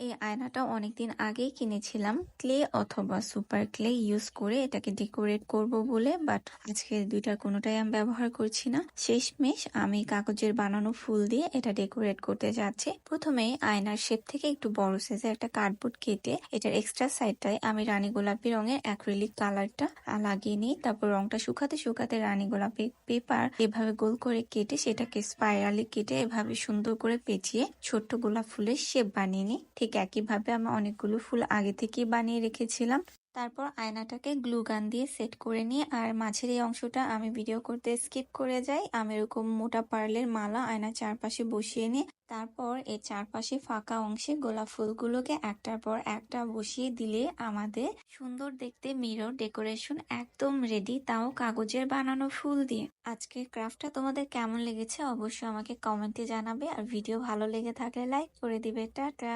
এই আয়নাটা অনেকদিন আগেই কিনেছিলাম। ক্লে অথবা সুপার ক্লে ইউজ করে এটাকে ডেকোরেট করব বলে, বাট আজকে দুইটার কোনোটাই আমি ব্যবহার করছি না। শেষমেশ আমি কাগজের বানানো ফুল দিয়ে এটা ডেকোরেট করতে যাচ্ছি। প্রথমে আয়নার শেপ থেকে একটু বড় সাইজের একটা কার্ডবোর্ড কেটে এটার এক্সট্রা সাইডটায় আমি রানী গোলাপি রঙের অ্যাক্রিলিক কালারটা লাগিয়ে নিই। তারপর রংটা শুকাতে শুকাতে রানী গোলাপি পেপার এভাবে গোল করে কেটে সেটাকে স্পাইরালি কেটে এভাবে সুন্দর করে পেঁচিয়ে ছোট্ট গোলাপ ফুলের শেপ বানিয়ে নিই। ঠিক একইভাবে আমি অনেকগুলো ফুল আগে থেকেই বানিয়ে রেখেছিলাম। তারপর আয়নাটাকে গ্লু গান দিয়ে সেট করে নিই আর মাঝের এই অংশটা আমি ভিডিও করতে স্কিপ করে যাই। আমি এরকম মোটা পার্লের মালা আয়নার চারপাশে বসিয়ে নিই তারপর এর চারপাশে ফাঁকা অংশে গোলাপ ফুলগুলোকে একটার পর একটা বসিয়ে দিলে আমাদের সুন্দর দেখতে মিরর ডেকোরেশন একদম রেডি, তাও কাগজের বানানো ফুল দিয়ে। আজকের ক্রাফটটা তোমাদের কেমন লেগেছে অবশ্যই আমাকে কমেন্টে জানাবে, আর ভিডিও ভালো লেগে থাকলে লাইক করে দিবে। টাটা!